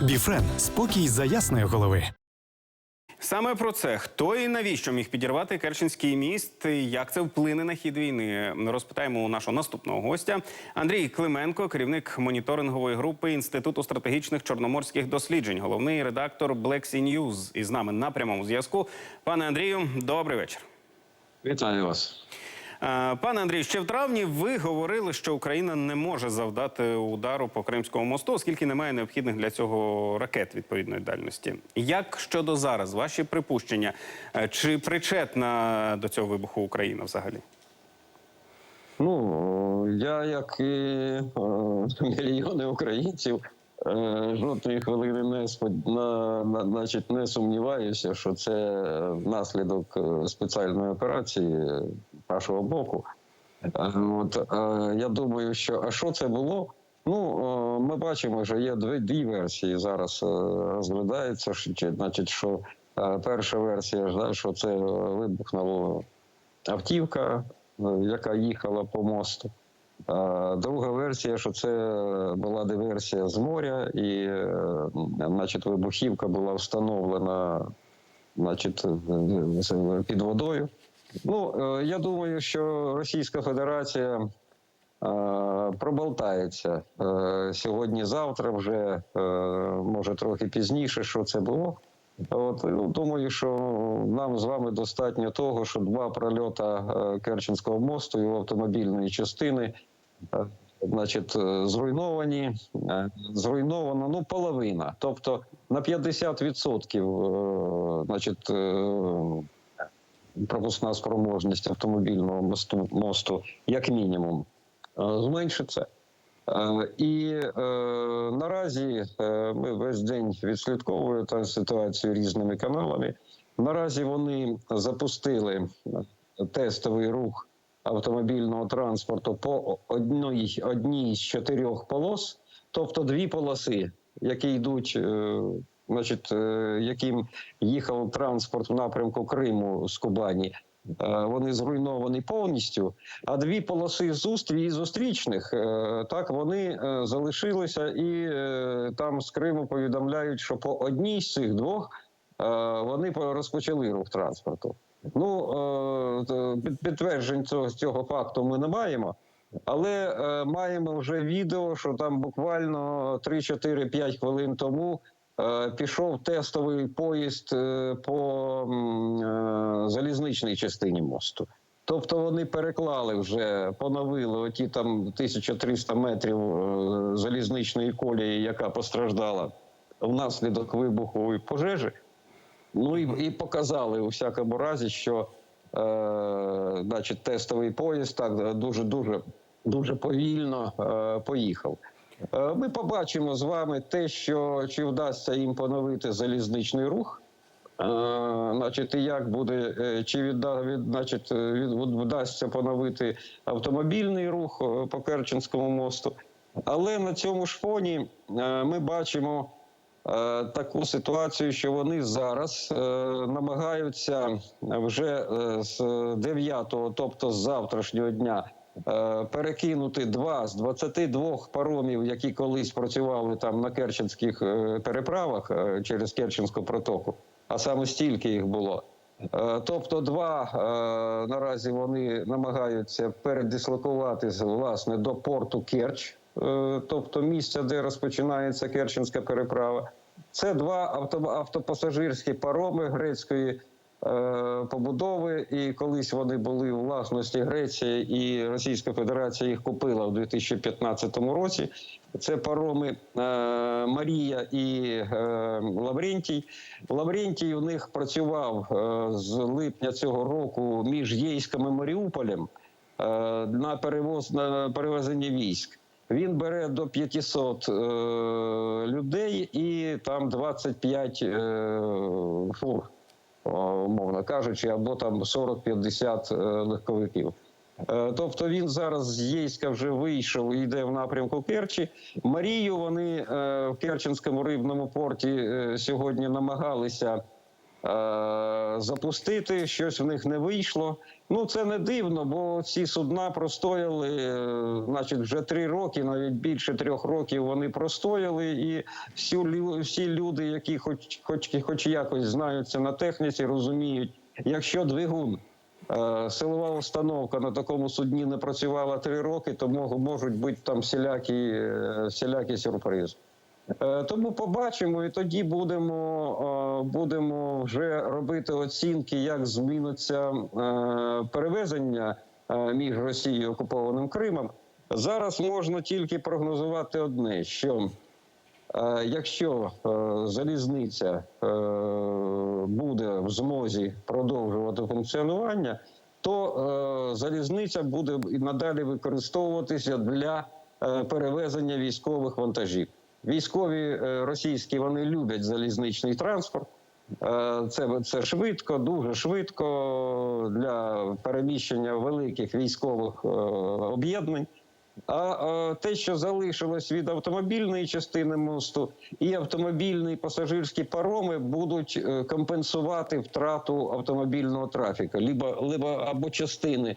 Біфрен спокій за ясної голови. Саме про це хто і навіщо міг підірвати Керченський міст, як це вплине на хід війни. Розпитаємо у нашого наступного гостя Андрій Клименко, керівник моніторингової групи інституту стратегічних чорноморських досліджень, головний редактор Black Sea News. із нами на прямому зв'язку. Пане Андрію, добрий вечір. Вітаю вас. Е, Пане Андрію, ще в травні ви говорили, що Україна не може завдати удару по Кримському мосту, оскільки немає необхідних для цього ракет відповідної дальності. Як щодо зараз, ваші припущення, Е, чи причетна до цього вибуху Україна взагалі? Ну я, як і е, мільйони українців, жодної хвилини не спод... на, на, значить, не сумніваюся, що це наслідок е, спеціальної операції нашого боку. Е, От е, я думаю, що а що це було? Ну, е, ми бачимо, що є дві, дві версії зараз е, розглядаються. що, чи- Значить, що е, перша версія, що це е, вибухнуло автівка, е, яка їхала по мосту. Друга версія, що це була диверсія з моря, і, е, значить, вибухівка була встановлена, значить, під водою. Ну, е, я думаю, що Російська Федерація е, проболтається сьогодні-завтра, вже може трохи пізніше, що це було. От ну, думаю, що нам з вами достатньо того, що два прольота е, Керченського мосту його автомобільної частини, е, значить, е, зруйновані. Зруйновано ну половина. Тобто на 50% е, значить, пропускна спроможність автомобільного мосту, мосту як мінімум, зменшиться. Е, І е, наразі е, ми весь день відслідковуємо та ситуацію різними каналами. Наразі вони запустили е, тестовий рух автомобільного транспорту по одній, одній з чотирьох полос, тобто дві полоси, які йдуть, е, значить, е, яким їхав транспорт в напрямку Криму з Кубані. Е, Вони зруйновані повністю. А дві полоси зустрі і зустрічних е, так вони е, залишилися, і там з Криму повідомляють, що по одній з цих двох вони по- розпочали рух транспорту. Ну підтверджень цього, цього факту ми не маємо. Але е, маємо вже відео, що там буквально 3-4-5 хвилин тому пішов тестовий поїзд е, по е, залізничній частині мосту. Тобто вони переклали вже, поновили оті там 1300 метрів е, залізничної колії, яка постраждала внаслідок вибуху і пожежі. Ну і, і показали у всякому разі, що е, значить, тестовий поїзд так дуже дуже дуже повільно е, поїхав. Е, ми побачимо з вами те, що чи вдасться їм поновити залізничний рух. Е, значить, і як буде, е, чи відда, від, значить, вдасться поновити автомобільний рух по Керченському мосту. Але на цьому ж фоні ми бачимо таку ситуацію, що вони зараз намагаються вже з 9-го, тобто з завтрашнього дня, перекинути два з 22 паромів, які колись працювали там на Керченських е, переправах е, через Керченську протоку, а саме стільки їх було. Е, Тобто, два е, наразі вони намагаються передислокуватись власне до порту Керч, е, тобто місця, де розпочинається Керченська переправа. Це два автопасажирські пароми грецької е, побудови. І колись вони були у власності Греції, і Російська Федерація їх купила в 2015 році. Це пароми е, Марія і е, Лаврентій. Лаврентій у них працював е, з липня цього року між Єйськом і Маріуполем е, на перевоз на перевезення військ. Він бере до 500 е, людей і там 25 е, фур, умовно кажучи, або там 40-50 е, легковиків. Е, Тобто він зараз з Єйська вже вийшов і йде в напрямку Керчі. Марію вони е, в Керченському рибному порті е, сьогодні намагалися запустити. Щось в них не вийшло. Ну це не дивно, бо ці судна простояли, е, значить, вже три роки, навіть більше трьох років вони простояли, і всі, всі люди, які хоч, хоч, хоч якось знаються на техніці, розуміють, якщо двигун. е, Силова установка на такому судні не працювала три роки, то можуть бути там всілякі, е, всілякі сюрпризи. Е, Тому побачимо, і тоді будемо, е, будемо вже робити оцінки, як зміниться е, перевезення е, між Росією окупованим Кримом. Зараз можна тільки прогнозувати одне: що е, якщо залізниця буде в змозі продовжувати функціонування, то залізниця буде і надалі використовуватися для перевезення військових вантажів. Військові е, російські вони люблять залізничний транспорт. Е, Це, це швидко, дуже швидко для переміщення великих військових е, об'єднань. А те, що залишилось від автомобільної частини мосту, і автомобільні і пасажирські пароми будуть компенсувати втрату автомобільного трафіку, либо, либо або частини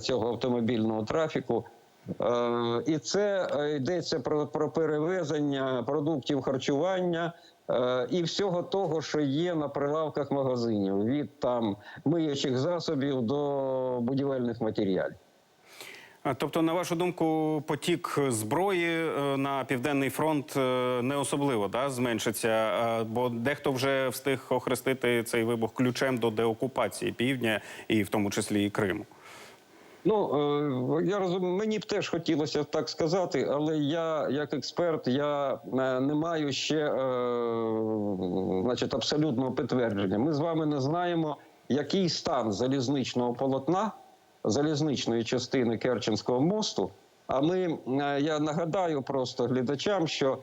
цього автомобільного трафіку. Е, І це е, йдеться про, про перевезення продуктів харчування е, і всього того, що є на прилавках магазинів, від там миючих засобів до будівельних матеріалів. Тобто, на вашу думку, потік зброї на південний фронт не особливо да, зменшиться, бо дехто вже встиг охрестити цей вибух ключем до деокупації півдня і в тому числі і Криму. Ну е, я розумію, мені б теж хотілося так сказати, але я, як експерт, я е, не маю ще е, значить, абсолютного підтвердження. Ми з вами не знаємо, який стан залізничного полотна, залізничної частини Керченського мосту. А ми я нагадаю просто глядачам, що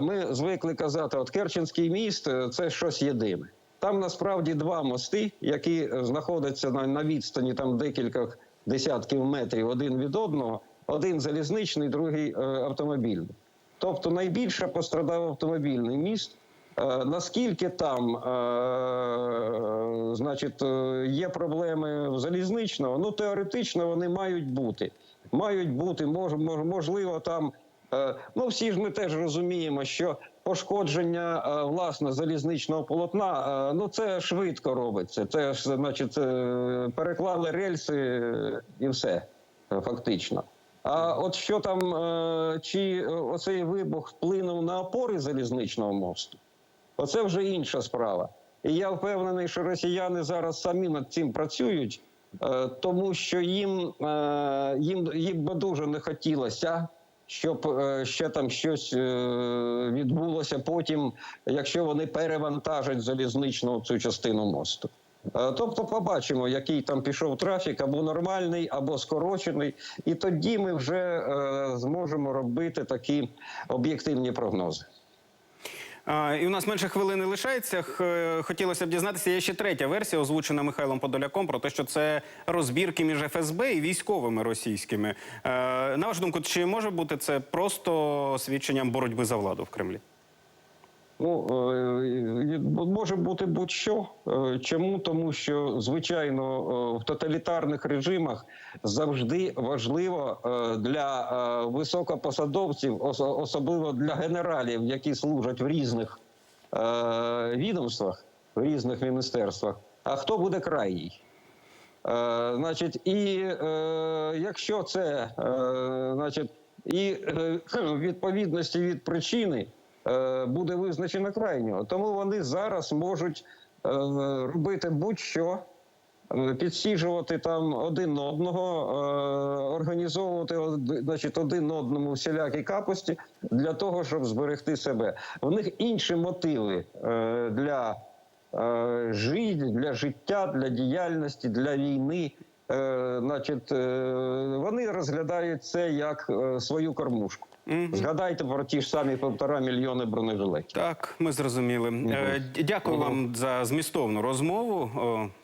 ми звикли казати, от Керченський міст це щось єдине. Там насправді два мости, які знаходяться на, на відстані там декілька десятків метрів один від одного, один залізничний, другий е, автомобільний. Тобто найбільше пострадав автомобільний міст. Е, Наскільки там, е, значить, є проблеми в залізничного, ну теоретично вони мають бути. Мають бути, мож, мож- можливо, там. Ну, всі ж ми теж розуміємо, що пошкодження е, власне залізничного полотна, е, ну це швидко робиться. Це ж, значить, е, переклали рельси і все фактично. А от що там, чи оцей вибух вплинув на опори залізничного мосту? Оце вже інша справа. І я впевнений, що росіяни зараз самі над цим працюють, тому що їм, їм, їм би дуже не хотілося, щоб е, ще там щось е, відбулося потім, якщо вони перевантажать залізничну цю частину мосту. Е, Тобто побачимо, який там пішов трафік, або нормальний, або скорочений, і тоді ми вже зможемо робити такі об'єктивні прогнози. І у нас менше хвилини лишається. Хотілося б дізнатися, є ще третя версія, озвучена Михайлом Подоляком, про те, що це розбірки між ФСБ і військовими російськими. Е, на вашу думку, чи може бути це просто свідченням боротьби за владу в Кремлі? Ну е, може бути будь-що. Е, Чому? Тому що звичайно е, в тоталітарних режимах завжди важливо для високопосадовців, особливо для генералів, які служать в різних відомствах, в різних міністерствах. А хто буде крайній? Значить, і якщо це значить, і відповідності від причини буде визначено крайнього, тому вони зараз можуть е, робити будь-що. е, Підсіжувати там один одного, е, організовувати значить, один одному всілякі капості для того, щоб зберегти себе. В них інші мотиви е, для е, життя, для життя, для діяльності, для війни. Е, значить, е, вони розглядають це як е, свою кормушку. Згадайте про ті ж самі півтора мільйони бронежилетів. Так, ми зрозуміли. Д- Дякую вам за змістовну розмову.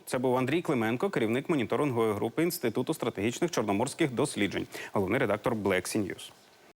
Це був Андрій Клименко, керівник моніторингової групи Інституту стратегічних чорноморських досліджень, головний редактор Black Sea News.